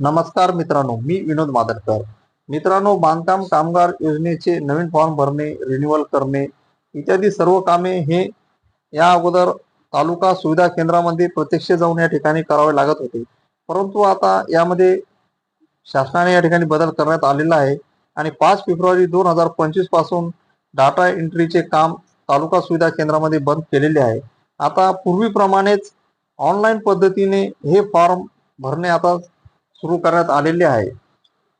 नमस्कार मित्रांनो मी विनोद मादरकर. मित्रांनो बांधकाम कामगार योजनेचे नवीन फॉर्म भरणे रिन्युअल करणे इत्यादी सर्व कामे हे या अगोदर तालुका सुविधा केंद्रामध्ये प्रत्यक्ष जाऊन या ठिकाणी करावे लागत होते. परंतु आता यामध्ये शासनाने या ठिकाणी बदल करण्यात आलेला आहे आणि पाच फेब्रुवारी दोन हजार पंचवीसपासून डाटा एंट्रीचे काम तालुका सुविधा केंद्रामध्ये बंद केलेले आहे. आता पूर्वीप्रमाणेच ऑनलाईन पद्धतीने हे फॉर्म भरणे आता सुरू करण्यात आलेले आहे.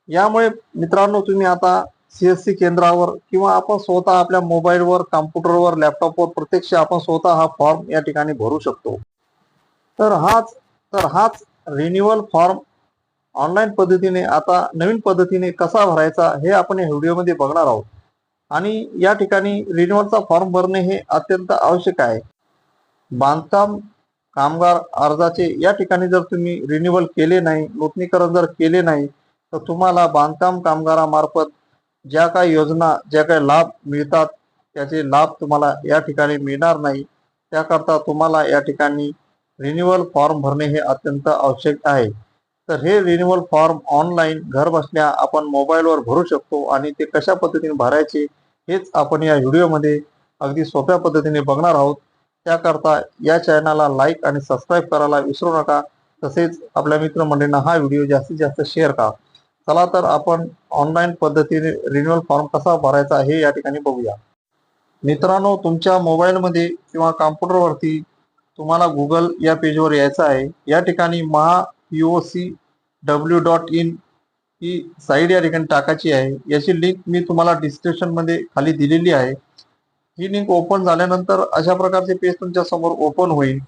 यामुळे मित्रांनो तुम्ही आता सी एस सी केंद्रावर किंवा आपण स्वतः आपल्या मोबाईलवर कॉम्प्युटरवर लॅपटॉपवर प्रत्यक्ष आपण स्वतः हा फॉर्म या ठिकाणी भरू शकतो. तर हाच तर हाच रिन्युअल फॉर्म ऑनलाईन पद्धतीने आता नवीन पद्धतीने कसा भरायचा हे आपण या व्हिडिओमध्ये बघणार आहोत. आणि या ठिकाणी रिन्युअलचा फॉर्म भरणे हे अत्यंत आवश्यक आहे. बांधकाम कामगार अर्जाचे या ठिकाणी जर तुम्ही रिन्युअल केले नाही नूतनीकरण जर केले नाही तर तुम्हाला बांधकाम कामगारामार्फत ज्या काही योजना ज्या काही लाभ मिळतात त्याचे लाभ तुम्हाला या ठिकाणी मिळणार नाही. त्याकरता तुम्हाला या ठिकाणी रिन्युअल फॉर्म भरणे हे अत्यंत आवश्यक आहे. तर हे रिन्युअल फॉर्म ऑनलाईन घर बसल्या आपण मोबाईलवर भरू शकतो आणि ते कशा पद्धतीने भरायचे हेच आपण या व्हिडिओमध्ये अगदी सोप्या पद्धतीने बघणार आहोत. त्याकरता या चॅनलला लाईक आणि सबस्क्राईब करायला विसरू नका. तसेच आपल्या मित्रमंडळींना हा व्हिडिओ जास्तीत जास्त शेअर करा. चला तर आपण ऑनलाईन पद्धतीने रिन्युअल फॉर्म कसा भरायचा हे या ठिकाणी बघूया. मित्रांनो तुमच्या मोबाईलमध्ये किंवा कॉम्प्युटरवरती तुम्हाला गुगल या पेजवर यायचं आहे. या ठिकाणी महा O C W dot in he side या ठिकाणी टाकायची आहे. याची लिंक मी तुम्हाला डिस्क्रिप्शनमध्ये खाली दिलेली आहे. ही लिंक ओपन झाल्यानंतर अशा प्रकारचे पेज तुमच्यासमोर ओपन होईल.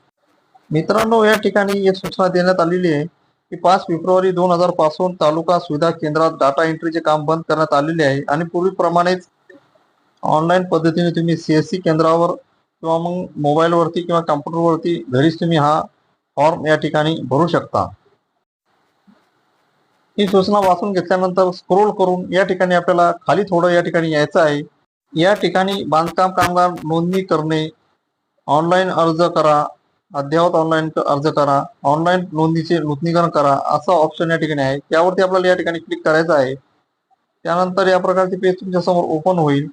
मित्रांनो या ठिकाणी एक सूचना देण्यात आलेली आहे की पाच फेब्रुवारी दोन हजारपासून तालुका सुविधा केंद्रात डाटा एंट्रीचे काम बंद करण्यात आलेले आहे आणि पूर्वीप्रमाणेच ऑनलाईन पद्धतीने तुम्ही सीएससी केंद्रावर किंवा मग मोबाईलवरती किंवा कम्प्युटरवरती घरीच तुम्ही हा फॉर्म या ठिकाणी भरू शकता. ही सूचना वाचून घेतल्यानंतर स्क्रोल करून या ठिकाणी आपल्याला खाली थोडं या ठिकाणी यायचं आहे. या ठिकाणी बांधकाम कामगार नोंदणी करणे ऑनलाईन अर्ज करा अद्ययावत ऑनलाईन अर्ज करा ऑनलाईन नोंदणीचे नूतनीकरण करा असं ऑप्शन या ठिकाणी आहे. त्यावरती आपल्याला या ठिकाणी क्लिक करायचं आहे. त्यानंतर या प्रकारचे पेज तुमच्यासमोर ओपन होईल.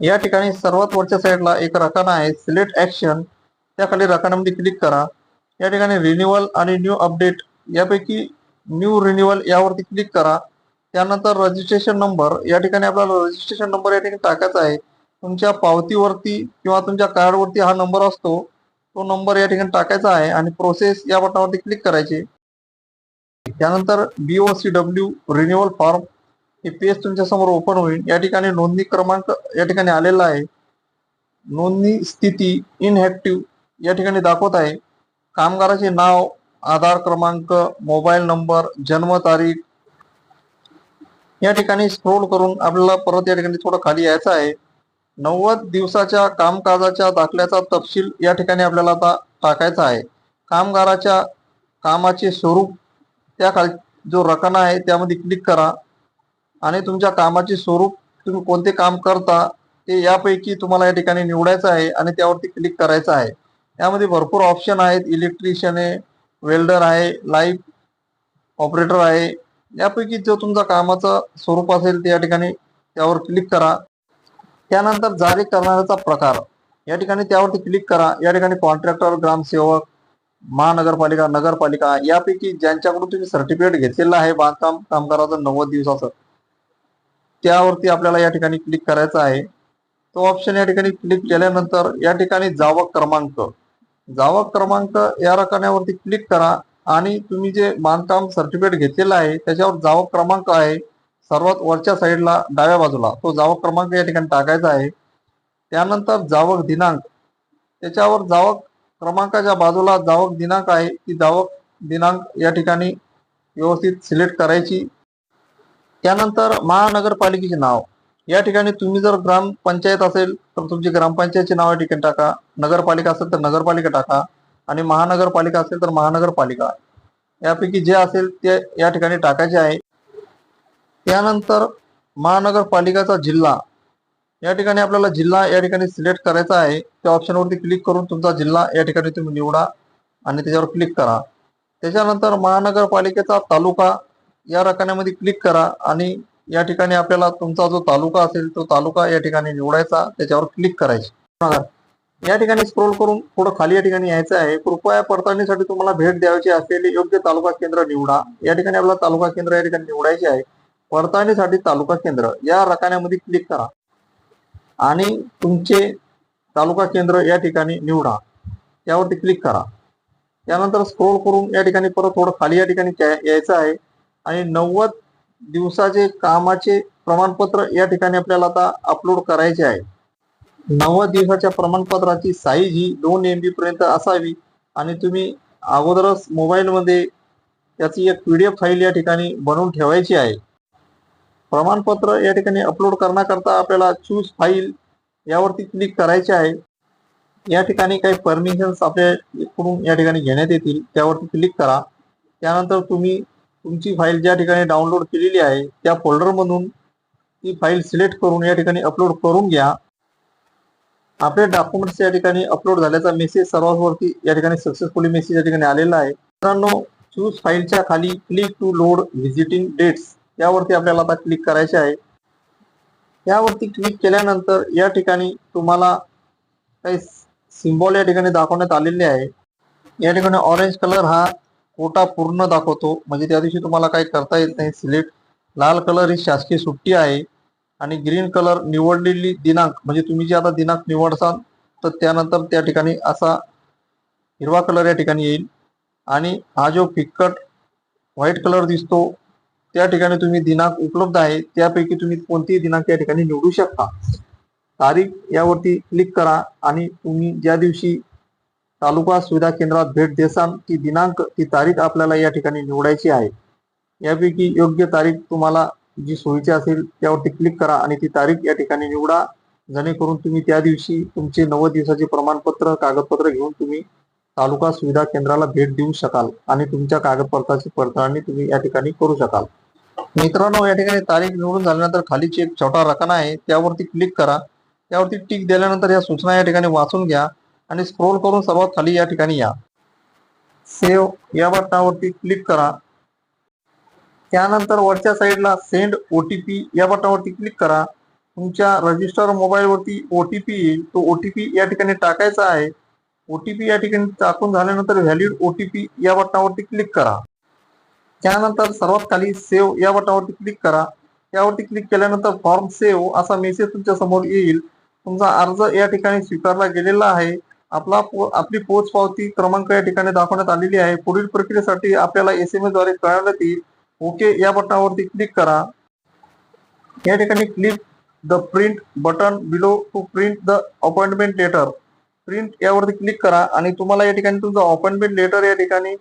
या ठिकाणी सर्वात वरच्या साईडला एक रकाना आहे सिलेक्ट ऍक्शन त्याखाली रकान्यामध्ये क्लिक करा. या ठिकाणी रिन्युअल आणि न्यू अपडेट यापैकी न्यू रिन्युअल यावरती क्लिक करा. त्यानंतर रजिस्ट्रेशन नंबर या ठिकाणी आपल्याला रजिस्ट्रेशन नंबर या ठिकाणी टाकायचा आहे. तुमच्या पावतीवरती किंवा तुमच्या कार्डवरती हा नंबर असतो. तो नंबर या ठिकाणी टाकायचा आहे आणि प्रोसेस या बटनावरती क्लिक करायचे. त्यानंतर बीओसी डब्ल्यू रिन्युअल फॉर्म हे पेज तुमच्यासमोर ओपन होईल. या ठिकाणी नोंदणी क्रमांक या ठिकाणी आलेला आहे. नोंदणी स्थिती इनहॅक्टिव्ह या ठिकाणी दाखवत आहे. कामगाराचे नाव आधार क्रमांक मोबाईल नंबर जन्मतारीख या ठिकाणी स्क्रोल करून आपल्याला परत या ठिकाणी थोडं खाली यायचं आहे. नव्वद दिवसाच्या कामकाजाच्या दाखल्याचा तपशील या ठिकाणी आपल्याला आता टाकायचा आहे. कामगाराच्या कामाचे स्वरूप त्या खाल जो रकाना आहे त्यामध्ये क्लिक करा. आणि तुमच्या कामाचे स्वरूप तुम्ही कोणते काम करता ते यापैकी तुम्हाला या ठिकाणी निवडायचं आहे आणि त्यावरती क्लिक करायचं आहे. यामध्ये भरपूर ऑप्शन आहेत. इलेक्ट्रिशियन आहे वेल्डर आहे लाईफ ऑपरेटर आहे यापैकी जो तुमचा कामाचं स्वरूप असेल त्या या ठिकाणी त्यावर क्लिक करा. त्यानंतर जारी करणाऱ्याचा प्रकार. या ठिकाणी त्यावरती क्लिक करा. या ठिकाणी कॉन्ट्रॅक्टर ग्रामसेवक महानगरपालिका नगरपालिका यापैकी ज्यांच्याकडून तुम्ही सर्टिफिकेट घेतलेलं आहे बांधकाम कामगाराचं नव्वद दिवसाचं त्यावरती आपल्याला या ठिकाणी क्लिक करायचं आहे. तो ऑप्शन या ठिकाणी क्लिक केल्यानंतर या ठिकाणी जावक क्रमांक. जावक क्रमांक या रकान्यावरती क्लिक करा. आणि तुम्ही जे बांधकाम सर्टिफिकेट घेतलेलं आहे त्याच्यावर जावक क्रमांक आहे. सर्वात वरच्या साईडला डाव्या बाजूला तो जावक क्रमांक या ठिकाणी टाकायचा आहे. त्यानंतर जावक दिनांक त्याच्यावर जावक क्रमांकाच्या बाजूला जावक दिनांक आहे. ती जावक दिनांक या ठिकाणी व्यवस्थित सिलेक्ट करायची. त्यानंतर महानगरपालिकेचे नाव या ठिकाणी तुम्ही जर ग्रामपंचायत असेल तर तुमची ग्रामपंचायतचे नाव या ठिकाणी टाका. नगरपालिका असेल तर नगरपालिका टाका. आणि महानगरपालिका असेल तर महानगरपालिका. यापैकी जे असेल ते या ठिकाणी टाकायचे आहे. त्यानंतर महानगरपालिकाचा जिल्हा. या ठिकाणी आपल्याला जिल्हा या ठिकाणी सिलेक्ट करायचा आहे. त्या ऑप्शनवरती क्लिक करून तुमचा जिल्हा या ठिकाणी तुम्ही निवडा आणि त्याच्यावर क्लिक करा. त्याच्यानंतर महानगरपालिकेचा तालुका या रकान्यामध्ये क्लिक करा आणि या ठिकाणी आपल्याला तुमचा जो तालुका असेल तो तालुका या ठिकाणी निवडायचा. त्याच्यावर क्लिक करायचे. या ठिकाणी स्क्रोल करून थोडं खाली या ठिकाणी यायचं आहे. कृपया पडताळणीसाठी तुम्हाला भेट द्यायची असलेले योग्य तालुका केंद्र निवडा. या ठिकाणी आपल्याला तालुका केंद्र या ठिकाणी निवडायचे आहे. पडताळणीसाठी तालुका केंद्र. या रकान्यामध्ये क्लिक करा. आणि तुमचे तालुका केंद्र या ठिकाणी निवडा. त्यावरती क्लिक करा. त्यानंतर स्क्रोल करून या ठिकाणी परत थोडं खाली या ठिकाणी यायचं आहे. आणि नव्वद दिवसाचे कामाचे प्रमाणपत्र या ठिकाणी आपल्याला आता अपलोड करायचे आहे. नव्वद दिवसाच्या प्रमाणपत्राची साईज ही दोन एम बी पर्यंत असावी. आणि तुम्ही अगोदरच मोबाईलमध्ये त्याची एक पी डी एफ फाईल या ठिकाणी बनवून ठेवायची आहे. प्रमाणपत्र या ठिकाणी अपलोड करण्याकरता आपल्याला चूज फाईल यावरती क्लिक करायचे आहे. या ठिकाणी काही परमिशन्स आपल्या इकडून या ठिकाणी घेण्यात येतील त्यावरती क्लिक करा. त्यानंतर तुम्ही तुमची फाईल ज्या ठिकाणी डाउनलोड केलेली आहे त्या फोल्डरमधून ती फाईल सिलेक्ट करून या ठिकाणी अपलोड करून घ्या. आपले डॉक्युमेंट्स या ठिकाणी अपलोड झाल्याचा मेसेज सर्वांवरती या ठिकाणी सक्सेसफुली मेसेज या ठिकाणी आलेला आहे. मित्रांनो चूज फाईलच्या खाली click to load visiting dates यावरती आपल्याला आता क्लिक करायचे आहे. यावरती क्लिक केल्यानंतर या ठिकाणी तुम्हाला काही सिम्बॉल या ठिकाणी दाखवण्यात आलेले आहे. या ठिकाणी ऑरेंज कलर हा कोटा पूर्ण दाखवतो. म्हणजे त्या दिवशी तुम्हाला काही करता येत नाही. सिलेक्ट लाल कलर ही शासकीय सुट्टी आहे. आणि ग्रीन कलर निवडलेली दिनांक म्हणजे तुम्ही जे आता दिनांक निवडसाल तर त्यानंतर त्या ठिकाणी असा हिरवा कलर या ठिकाणी येईल. आणि हा जो फिक्कट व्हाईट कलर दिसतो त्या ठिकाणी तुम्ही दिनांक उपलब्ध आहे. त्यापैकी तुम्ही कोणतीही दिनांक या ठिकाणी निवडू शकता. तारीख यावरती क्लिक करा आणि तुम्ही ज्या दिवशी तालुका सुविधा केंद्रात भेट देसाल ती दिनांक ती तारीख आपल्याला या ठिकाणी निवडायची आहे. यापैकी योग्य तारीख तुम्हाला जी सोयीची असेल त्यावरती क्लिक करा आणि ती तारीख या ठिकाणी निवडा. जेणेकरून तुम्ही त्या दिवशी तुमचे नव्वद दिवसाचे प्रमाणपत्र कागदपत्र घेऊन तुम्ही तालुका सुविधा केंद्राला भेट देऊ शकाल आणि तुमच्या कागदपत्राची पडताळणी तुम्ही या ठिकाणी करू शकाल. मित्रांनो या ठिकाणी तारीख निवडून झाल्यानंतर खालीची एक छोटा रकाना आहे. त्यावरती क्लिक करा. त्यावरती टिक दिल्यानंतर या सूचना या ठिकाणी वाचून घ्या आणि स्क्रोल करून सर्वात खाली या ठिकाणी या. सेव्ह या बटनावरती क्लिक करा. त्यानंतर वरच्या साईडला सेंड ओ टी पी या बटनावरती क्लिक करा. तुमच्या रजिस्टर मोबाईलवरती ओ टी पी येईल. तो ओ टी पी या ठिकाणी टाकायचा आहे. ओ टी पी या ठिकाणी टाकून झाल्यानंतर व्हॅलिड पी या बटनावरती क्लिक करा. त्यानंतर सर्वात खाली सेव्ह या बटनावरती क्लिक करा. त्यावरती क्लिक केल्यानंतर फॉर्म सेव्ह असा मेसेज तुमच्यासमोर येईल. तुमचा अर्ज या ठिकाणी स्वीकारला गेलेला आहे. आपला पो- आपली पोच पावती क्रमांक या ठिकाणी दाखवण्यात आलेली आहे. पुढील प्रक्रियेसाठी आपल्याला एस एम एसद्वारे कळवण्यात येईल. ओके या बटनावरती क्लिक करा. या ठिकाणी click the print button below to print the appointment letter print यावरती क्लिक करा आणि तुम्हाला या ठिकाणी तुमचं अपॉइंटमेंट लेटर या ठिकाणी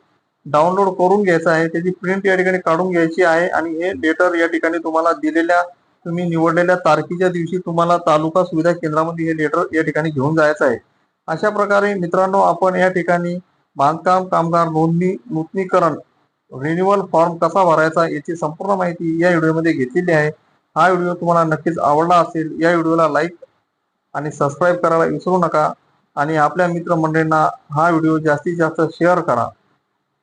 डाउनलोड करून घ्यायचं आहे. त्याची प्रिंट या ठिकाणी काढून घ्यायची आहे आणि हे लेटर या ठिकाणी तुम्हाला दिलेल्या तुम्ही निवडलेल्या तारखेच्या दिवशी तुम्हाला तालुका सुविधा केंद्रामध्ये हे लेटर या ठिकाणी घेऊन जायचं आहे. अशा प्रकारे मित्रांनो आपण या ठिकाणी बांधकाम कामगार नोंदणी नूतनीकरण रिन्युअल फॉर्म कसा भरायचा याची संपूर्ण माहिती या व्हिडिओमध्ये घेतलेली आहे. हा व्हिडिओ तुम्हाला नक्कीच आवडला असेल या व्हिडिओला लाईक आणि सबस्क्राईब करायला विसरू नका. आणि आपल्या मित्रमंडळींना हा व्हिडिओ जास्तीत जास्त शेअर करा.